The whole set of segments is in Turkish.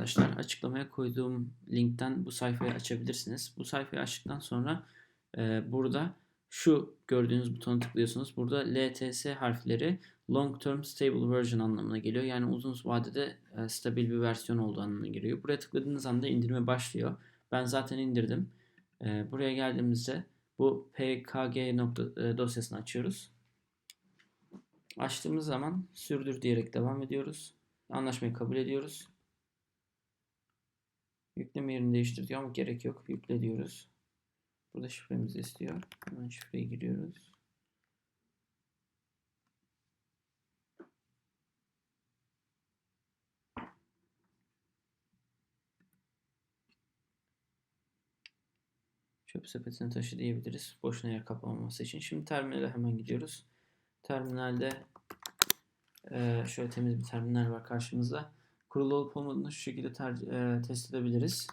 arkadaşlar. Açıklamaya koyduğum linkten bu sayfayı açabilirsiniz. Bu sayfayı açtıktan sonra e, burada şu gördüğünüz butona tıklıyorsunuz. Burada LTS harfleri Long Term Stable Version anlamına geliyor. Yani uzun vadede e, stabil bir versiyon olduğu anlamına geliyor. Buraya tıkladığınız anda indirme başlıyor. Ben zaten indirdim. E, buraya geldiğimizde bu pkg nokta, e, dosyasını açıyoruz. Açtığımız zaman sürdür diyerek devam ediyoruz. Anlaşmayı kabul ediyoruz. Yükleme yerini değiştir diyor ama gerek yok. Yükle diyoruz. Burada şifremizi istiyor. Hemen şifreyi giriyoruz. Çöp sepetine taşı diyebiliriz. Boşuna yer kaplamaması için. Şimdi terminale hemen gidiyoruz. Terminalde şöyle temiz bir terminal var karşımızda. Kurulu olup olmadığını şu şekilde eee, test edebiliriz.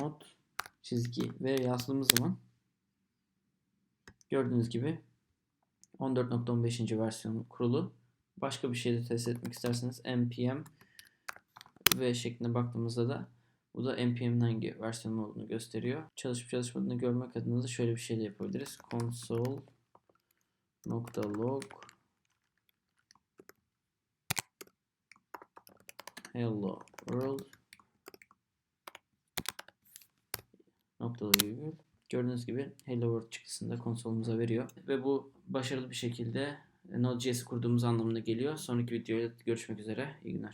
Not çizgi ve yazdığımız zaman gördüğünüz gibi 14.15. versiyon kurulu. Başka bir şey de test etmek isterseniz npm v şeklinde baktığımızda da bu da npm'in hangi versiyon olduğunu gösteriyor. Çalışıp çalışmadığını görmek adına da şöyle bir şey de yapabiliriz. console.log hello world noktalı virgül. Gördüğünüz gibi Hello World çıktısını da konsolumuza veriyor. Ve bu başarılı bir şekilde Node.js kurduğumuz anlamına geliyor. Sonraki videoda görüşmek üzere. İyi günler.